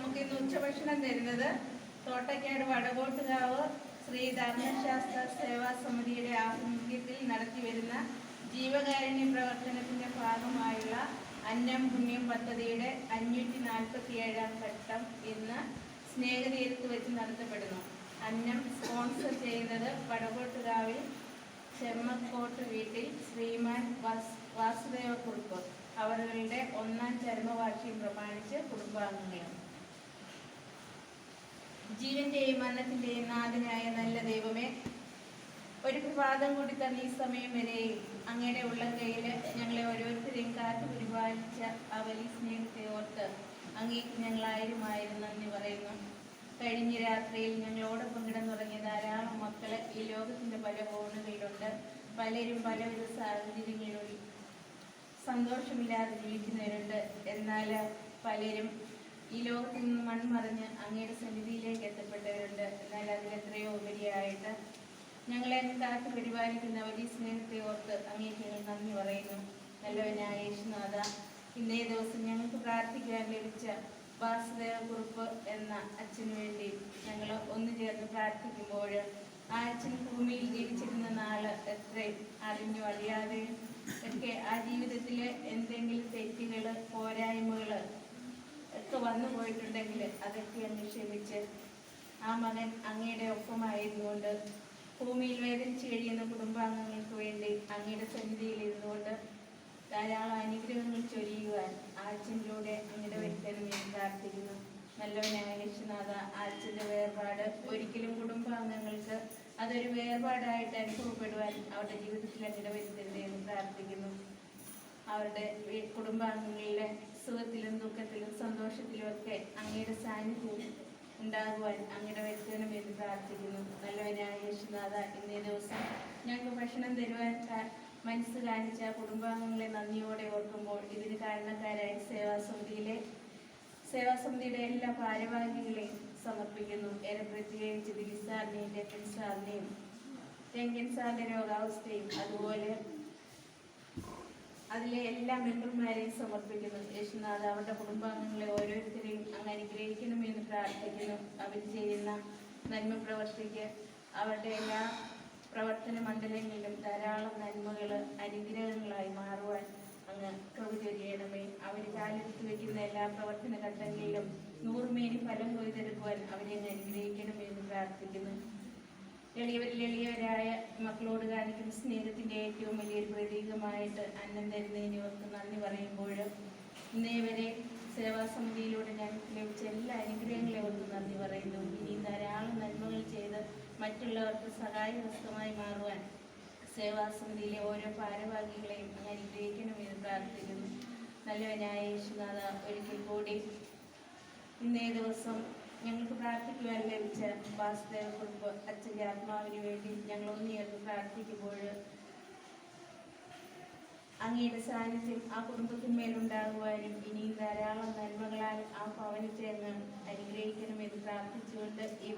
നമുക്ക് ഇന്ന് ഉച്ചഭക്ഷണം തരുന്നത് തോട്ടക്കാട് വടകോട്ടുകാവ് ശ്രീ ധർമ്മശാസ്ത്ര സേവാ സമിതിയുടെ ആഭിമുഖ്യത്തിൽ നടത്തിവരുന്ന ജീവകാരുണ്യ പ്രവർത്തനത്തിന്റെ ഭാഗമായുള്ള അന്നം പുണ്യം പദ്ധതിയുടെ അഞ്ഞൂറ്റി നാൽപ്പത്തി ഏഴാം ഘട്ടം ഇന്ന് സ്നേഹതീരത്ത് വെച്ച് നടത്തപ്പെടുന്നു. അന്നം സ്പോൺസർ ചെയ്യുന്നത് വടകോട്ടുകാവിൽ ചെമ്മക്കോട്ട് വീട്ടിൽ ശ്രീമാൻ വാസ് വാസുദേവ കുറുപ്പ്. അവരുടെ ഒന്നാം ചരമവാർഷികം പ്രമാണിച്ച് കുടുംബാംഗങ്ങളും ജീവന്റെയും മരണത്തിന്റെയും നാഥനായ നല്ല ദൈവമേ ഒരു പ്രഭാതം കൂടി തന്ന ഈ സമയം വരെ അങ്ങയുടെ ഉള്ള കയ്യിൽ ഞങ്ങളെ ഓരോരുത്തരെയും കാത്തു പരിപാലിച്ച ആ വലിയ സ്നേഹത്തെ ഓർത്ത് അങ്ങേക്ക് ഞങ്ങൾ ആയിരമായിരം നന്ദി പറയുന്നു. കഴിഞ്ഞ രാത്രിയിൽ ഞങ്ങളോടൊപ്പം കിടന്നുറങ്ങിയ ധാരാളം മക്കൾ ഈ ലോകത്തിന്റെ പല കോണുകളിലുണ്ട്. പലരും പലവിധ സാഹചര്യങ്ങളിൽ സന്തോഷമില്ലാതെ ജീവിക്കുന്നവരുണ്ട്. എന്നാൽ പലരും ഈ ലോകത്തിൽ നിന്ന് മൺമറിഞ്ഞ് അങ്ങയുടെ സന്നിധിയിലേക്ക് എത്തപ്പെട്ടവരുണ്ട്. എന്നാൽ അതിലെത്രയോ ഉപരിയായിട്ട് ഞങ്ങളെ കാത്തു പരിപാലിക്കുന്ന വലിയ സ്നേഹത്തെ ഓർത്ത് അങ്ങേക്ക് ഞങ്ങൾ നന്ദി പറയുന്നു. നല്ലവനായ യേശുനാഥ ഇന്നേ ദിവസം ഞങ്ങൾക്ക് പ്രാർത്ഥിക്കാൻ ലഭിച്ച വാസുദേവ കുറിപ്പ് എന്ന അച്ഛന് വേണ്ടി ഞങ്ങൾ ഒന്നു ചേർന്ന് പ്രാർത്ഥിക്കുമ്പോൾ ആ അച്ഛൻ ഭൂമിയിൽ ജീവിച്ചിരുന്ന നാൾ എത്രയും അറിഞ്ഞു അറിയാതെയും ഒക്കെ ആ ജീവിതത്തിലെ എന്തെങ്കിലും ഒക്കെ വന്നു പോയിട്ടുണ്ടെങ്കിൽ അതൊക്കെ അങ്ങ് ആ മകൻ അങ്ങയുടെ ഒപ്പമായിരുന്നുകൊണ്ട് ഭൂമിയിൽ വേദനിച്ച് കഴിയുന്ന കുടുംബാംഗങ്ങൾക്ക് വേണ്ടി അങ്ങയുടെ സന്നിധിയിൽ ഇരുന്നുകൊണ്ട് ധാരാളം അനുഗ്രഹങ്ങൾ ചൊരിയുവാൻ ആഴ്ചയിലൂടെ അങ്ങയുടെ ഞാൻ പ്രാർത്ഥിക്കുന്നു. നല്ലവനായ ലക്ഷ്യനാഥ ആഴ്ചയുടെ വേർപാട് ഒരിക്കലും കുടുംബാംഗങ്ങൾക്ക് അതൊരു വേർപാടായിട്ട് അനുഭവപ്പെടുവാൻ അവരുടെ ജീവിതത്തിൽ അങ്ങയുടെ വരുത്തരുതേ എന്ന് പ്രാർത്ഥിക്കുന്നു. അവരുടെ കുടുംബാംഗങ്ങളിലെ സുഖത്തിലും ദുഃഖത്തിലും സന്തോഷത്തിലും ഒക്കെ അങ്ങയുടെ സാന്നിധ്യം ഉണ്ടാകുവാൻ അങ്ങയുടെ വരുത്തണം എന്ന് പ്രാർത്ഥിക്കുന്നു. നല്ലവനായ യേശുനാഥ ഇന്നേ ദിവസം ഞങ്ങൾക്ക് ഭക്ഷണം തരുവാൻ മനസ്സ് കാണിച്ച കുടുംബാംഗങ്ങളെ നന്ദിയോടെ ഓർക്കുമ്പോൾ ഇതിന് കാരണക്കാരായ സേവാസമിതിയിലെ സേവാസമിതിയുടെ എല്ലാ ഭാരവാഹികളെയും സമർപ്പിക്കുന്നു. ഏറെ പ്രത്യേകിച്ച് ദിലി സാറിനെയും രക്കൻ സാറിനെയും. രംഗൻ സാറിന്റെ രോഗാവസ്ഥയും അതുപോലെ അതിലെ എല്ലാ മെമ്പർമാരെയും സമർപ്പിക്കുന്നു. യേശുനാഥ് അവരുടെ കുടുംബാംഗങ്ങളെ ഓരോരുത്തരെയും അങ്ങ് അനുഗ്രഹിക്കണമെന്ന് പ്രാർത്ഥിക്കുന്നു. അവർ ചെയ്യുന്ന നന്മ പ്രവർത്തിക്ക്. അവരുടെ എല്ലാ പ്രവർത്തന മണ്ഡലങ്ങളിലും ധാരാളം നന്മകൾ അനുഗ്രഹങ്ങളായി മാറുവാൻ അങ്ങ് കൃപ ചൊരിയണമേ അവർ കാലെടുത്ത് വയ്ക്കുന്ന എല്ലാ പ്രവർത്തന ഘട്ടങ്ങളിലും നൂറുമേനി ഫലം കൊയ്തെടുക്കുവാൻ അവരെ അങ്ങ് അനുഗ്രഹിക്കണമെന്ന് പ്രാർത്ഥിക്കുന്നു. എളിയവരിൽ എളിയവരായ മക്കളോട് കാണിക്കുന്ന സ്നേഹത്തിന്റെ ഏറ്റവും വലിയൊരു പ്രതീകമായിട്ട് അന്നം തരുന്നതിന് ഓർത്ത് നന്ദി പറയുമ്പോൾ ഇന്നേ വരെ സേവാസമിതിയിലൂടെ ഞാൻ ലഭിച്ച എല്ലാ അനുഗ്രഹങ്ങളെ ഓർത്ത് നന്ദി പറയുന്നു. ഇനി ധാരാളം നന്മകൾ ചെയ്ത് മറ്റുള്ളവർക്ക് സഹായഹസ്തമായി മാറുവാൻ സേവാസമിതിയിലെ ഓരോ ഭാരവാഹികളെയും അനുഗ്രഹിക്കണമെന്ന് പ്രാർത്ഥിക്കുന്നു. നല്ലവനായ യേശുനാഥ ഒരിക്കൽ കൂടി ഇന്നേ ദിവസം ഞങ്ങൾക്ക് പ്രാർത്ഥിക്കുവാൻ ലഭിച്ച വാസുദേവ കുടുംബ അച്ഛന്റെ ആത്മാവിന് വേണ്ടി ഞങ്ങൾ ഒന്നുചേർന്ന് പ്രാർത്ഥിക്കുമ്പോൾ അങ്ങയുടെ സാന്നിധ്യം ആ കുടുംബത്തിന്മേലുണ്ടാകുവാനും ഇനിയും ധാരാളം നന്മകളാൽ ആ ഭവനത്തെ അങ്ങ് അനുഗ്രഹിക്കണമെന്ന് പ്രാർത്ഥിച്ചുകൊണ്ട് ഈ